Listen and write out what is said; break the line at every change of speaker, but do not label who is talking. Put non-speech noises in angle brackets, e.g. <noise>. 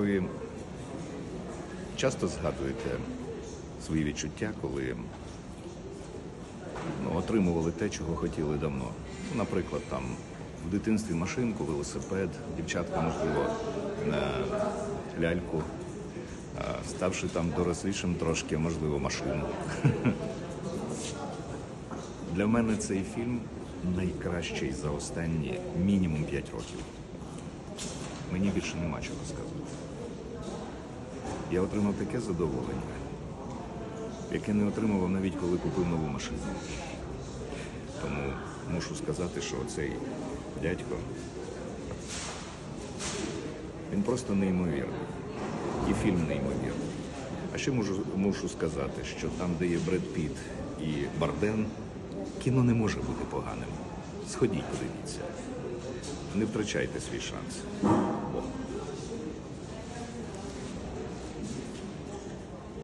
Ви часто згадуєте свої відчуття, коли ну, отримували те, чого хотіли давно. Ну, Наприклад, там в дитинстві машинку, велосипед, дівчатка, можливо, на ляльку, а ставши там дорослішим трошки, можливо, машину. <laughs> Для мене цей фільм найкращий за останні мінімум 5 років. Мені більше нема чого сказати. Я отримав таке задоволення, яке не отримував навіть коли купив нову машину. Тому мушу сказати, що цей дядько він просто неймовірний. І фільм неймовірний. А ще можу, мушу сказати, що там, де є Бред Піт і Барден, кіно не може бути поганим. Сходіть, подивіться. Не втрачайте свій шанс.